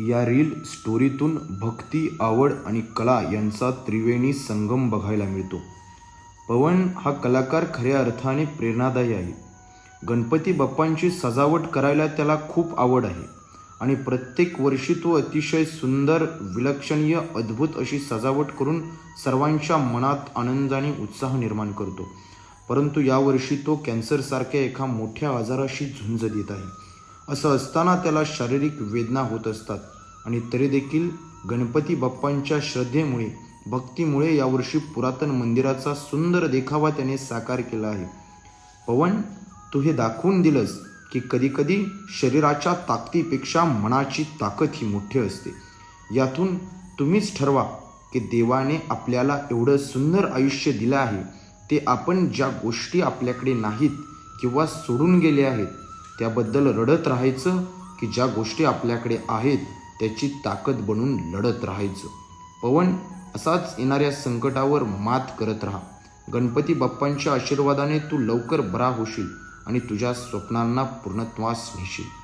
या रील स्टोरीतून भक्ती आवड आणि कला यांचा त्रिवेणी संगम बघायला मिळतो. पवन हा कलाकार खऱ्या अर्थाने प्रेरणादायी आहे. गणपती बाप्पांची सजावट करायला त्याला खूप आवड आहे आणि प्रत्येक वर्षी तो अतिशय सुंदर विलक्षणीय अद्भुत अशी सजावट करून सर्वांच्या मनात आनंदाने उत्साह निर्माण करतो. परंतु यावर्षी तो कॅन्सरसारख्या एका मोठ्या आजाराशी झुंज देत आहे. असं असताना त्याला शारीरिक वेदना होत असतात. आणि तरी देखील गणपती बाप्पांच्या श्रद्धेमुळे भक्तीमुळे यावर्षी पुरातन मंदिराचा सुंदर देखावा त्याने साकार केला आहे. पवन तू हे दाखवून दिलंस की कधीकधी शरीराच्या ताकदीपेक्षा मनाची ताकद ही मोठी असते. यातून तुम्हीच ठरवा की देवाने आपल्याला एवढं सुंदर आयुष्य दिलं आहे ते आपण ज्या गोष्टी आपल्याकडे नाहीत किंवा सोडून गेले आहेत त्याबद्दल रडत राहायचं की ज्या गोष्टी आपल्याकडे आहेत त्याची ताकद बनून लढत राहायचं. पवन असाच येणाऱ्या संकटावर मात करत राहा. गणपती बाप्पांच्या आशीर्वादाने तू लवकर बरा होशील आणि तुझ्या स्वप्नांना पूर्णत्वास नेशील.